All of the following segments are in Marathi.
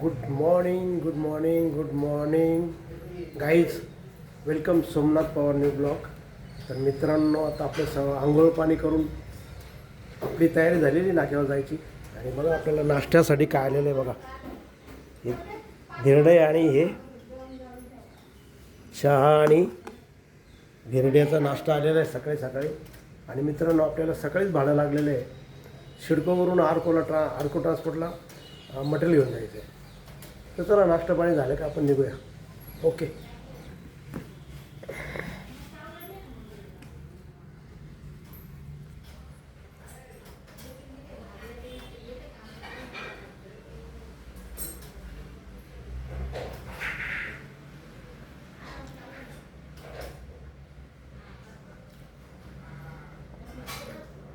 Good morning good morning good morning guys welcome Somnath Pawar new vlog तर मित्रांनो आता आपलं स आंघोळ पाणी करून आपली तयारी झालेली नाक्यावर जायची. आणि बघा आपल्याला नाश्त्यासाठी काय आलेलं आहे बघा. हे धिरडे आणि हे चहा आणि धिरड्याचा नाश्ता आलेला आहे सकाळी सकाळी. आणि मित्रांनो आपल्याला सकाळीच भाडं लागलेलं आहे. शिडकोवरून आरकोला ट्रा आरको ट्रान्सपोर्टला मटेरियल घेऊन जायचं आहे. तर चला नाश्ता पाणी झालं का? आपण निघूया. ओके.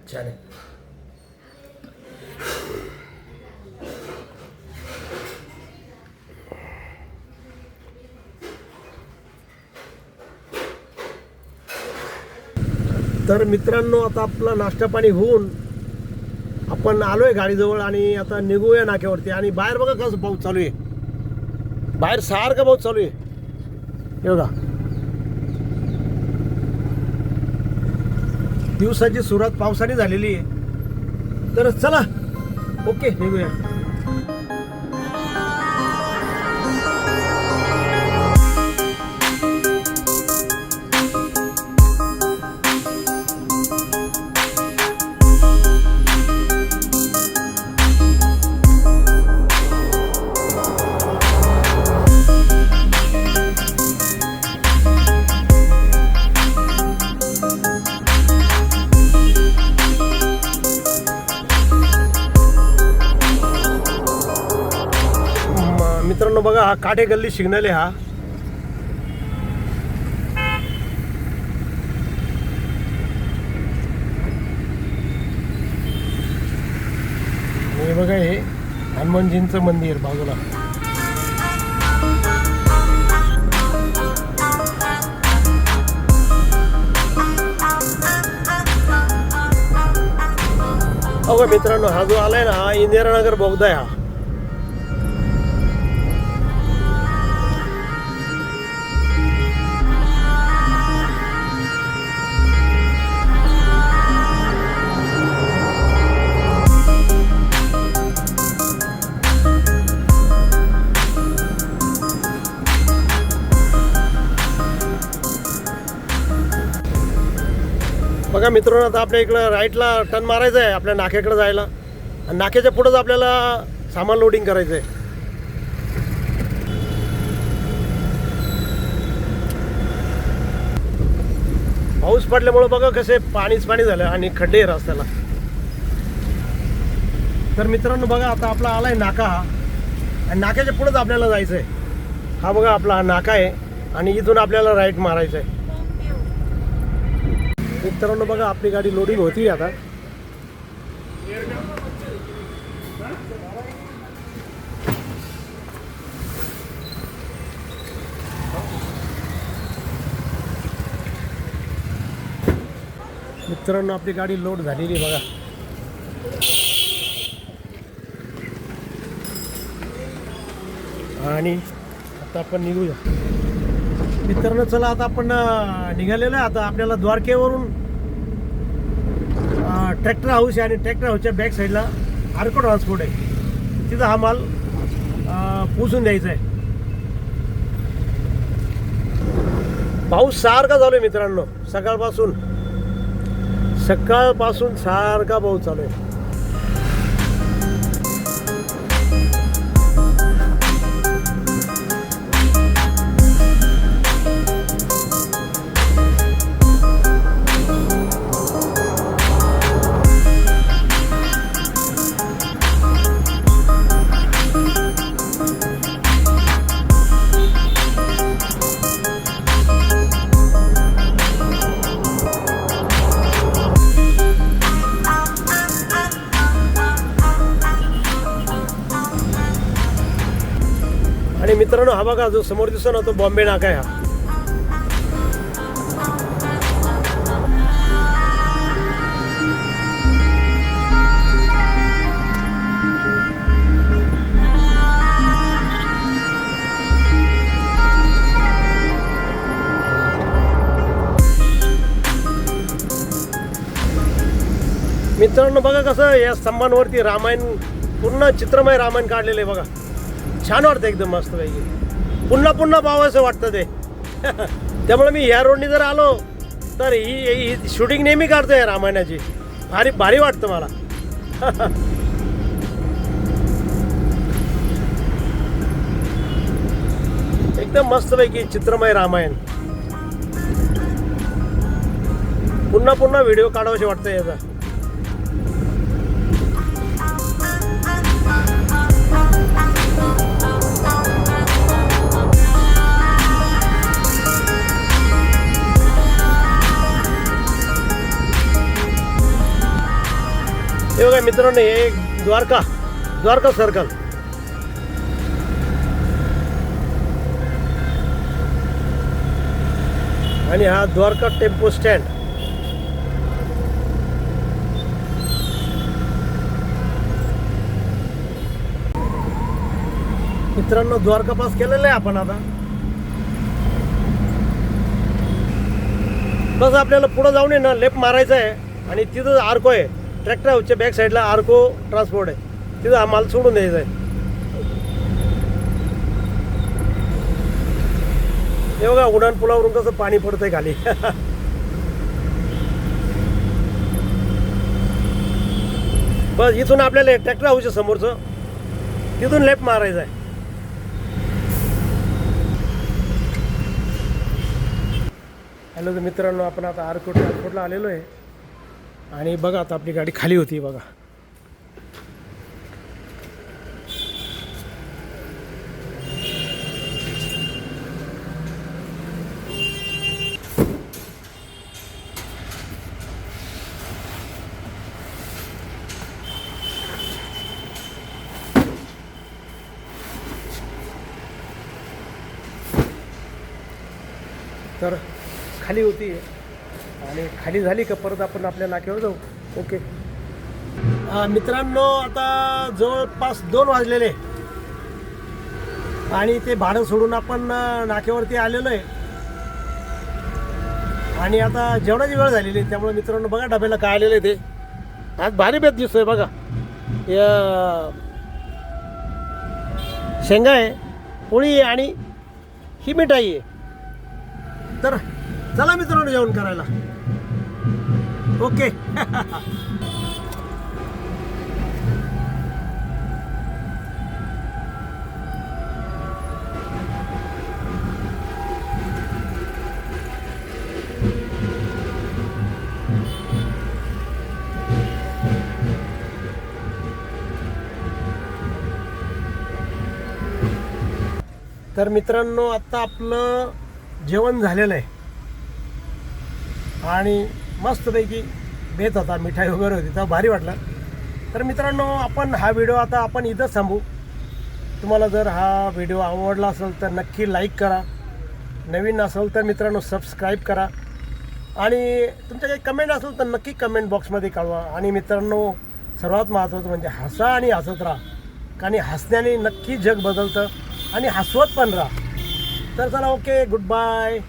छान आहे. तर मित्रांनो आता आपला नाश्ता पाणी होऊन आपण आलोय गाडीजवळ आणि आता निघूया नाक्यावरती. आणि बाहेर बघा कसं पाऊस चालू आहे. बाहेर सारखा पाऊस चालू आहे. हे बघा. दिवसाची सुरुवात पावसाने झालेली आहे. तर चला ओके निघूया. मित्रांनो बघा हा काठे गल्ली सिग्नल आहे हा. हे बघा हे हनुमानजींचं मंदिर बाजूला. अगं मित्रांनो हा जो आलाय ना हा इंदिरानगर बोगदा आहे हा. बघा मित्रांनो आता आपल्या इकडं राईटला टर्न मारायचं आहे आपल्या नाक्याकडे जायला. आणि नाक्याच्या पुढंच आपल्याला सामान लोडिंग करायचं आहे पाऊस पडल्यामुळं बघा कसे पाणीच पाणी झालं आणि खड्डे रस्त्याला. तर मित्रांनो बघा आता आपला आलाय नाका. हा आणि नाक्याच्या पुढंच आपल्याला जायचं आहे हा बघा आपला हा नाका आहे. आणि इथून आपल्याला राईट मारायचं आहे मित्रांनो आपली गाडी लोडिंग होती आता. मित्रांनो, आपली गाडी लोड आहे बघा. आता आपण निघूया. मित्रांनो चला आता आपण अं, निघालेलो आहे. आता आपल्याला द्वारकेवरून ट्रॅक्टर हाऊस आहे आणि ट्रॅक्टर हाऊसच्या बॅक साईडला आर्को ट्रान्सपोर्ट आहे. तिथं हा माल पोचून द्यायचा आहे. पाऊस सारखा चालू आहे मित्रांनो. सकाळपासून सकाळपासून सारखा पाऊस चालू आहे. मित्रांनो हा बघा जो समोर दिसतो ना तो बॉम्बे नाका आहे हा. मित्रांनो बघा कसं या स्तंभांवरती रामायण पूर्ण चित्रमय रामायण काढलेलं आहे बघा. छान वाटतं एकदम मस्त पैकी. पुन्हा पुन्हा पाहावंसं वाटतं ते. त्यामुळे मी ह्या रोडनी जर आलो तर ही ही शूटिंग नेहमी काढतोय रामायणाची. भारी भारी वाटतं मला. एकदम मस्तपैकी चित्रमय रामायण. पुन्हा पुन्हा व्हिडिओ काढावाशी वाटतं याचा. हे बघा मित्रांनो हे एक द्वारका द्वारका सर्कल. आणि हा द्वारका टेम्पो स्टँड. मित्रांनो द्वारका पास केलेलं आहे आपण आता. बस आपल्याला पुढं जाऊन आहे ना लेफ्ट मारायचं आहे. आणि तिथं आर्को आहे. ट्रॅक्टर हाऊसच्या बॅक साईडला आर्को ट्रान्सपोर्ट आहे. तिथं आम्हाला सोडून द्यायचं आहे. हे बघा उडान पुलावरून कसं पाणी पडतंय खाली. बस इथून आपल्याला ट्रॅक्टर हाऊसच्या समोरचं. तिथून लेफ्ट मारायचं आहे. हॅलो मित्रांनो आपण आता आरकोट ट्रान्सपोर्टला आलेलो आहे. आणि बघा आता आपली गाडी खाली होती बघा. तर खाली होती. आणि खाली झाली का परत आपण आपल्या नाक्यावर जाऊ? ओके मित्रांनो आता जवळपास दोन वाजलेले. आणि ते भाडं सोडून आपण नाक्यावरती आलेलो आहे. आणि आता जेवणाची वेळ झालेली आहे त्यामुळे मित्रांनो बघा डब्याला काय आलेलं आहे ते. आज भारी बेत दिसतोय बघा. या शेंगा आहे पोळी आहे आणि ही मिठाई आहे. तर चला मित्रांनो जेवण करायला. ओके. तर मित्रांनो आत्ता आपलं जेवण झालेलं आहे. आणि मस्तपैकी बेत होता मिठाई वगैरे होती तर भारी वाटलं. तर मित्रांनो आपण हा व्हिडिओ आता आपण इथंच थांबू. तुम्हाला जर हा व्हिडिओ आवडला असेल तर नक्की लाईक करा. नवीन असेल तर मित्रांनो सबस्क्राईब करा. आणि तुमच्या काही कमेंट असेल तर नक्की कमेंट बॉक्समध्ये कळवा. आणि मित्रांनो सर्वात महत्त्वाचं म्हणजे हसा आणि हसत राहा. कारण हसण्याने नक्की जग बदलतं आणि हसवत पण राहा. तर चला ओके गुड बाय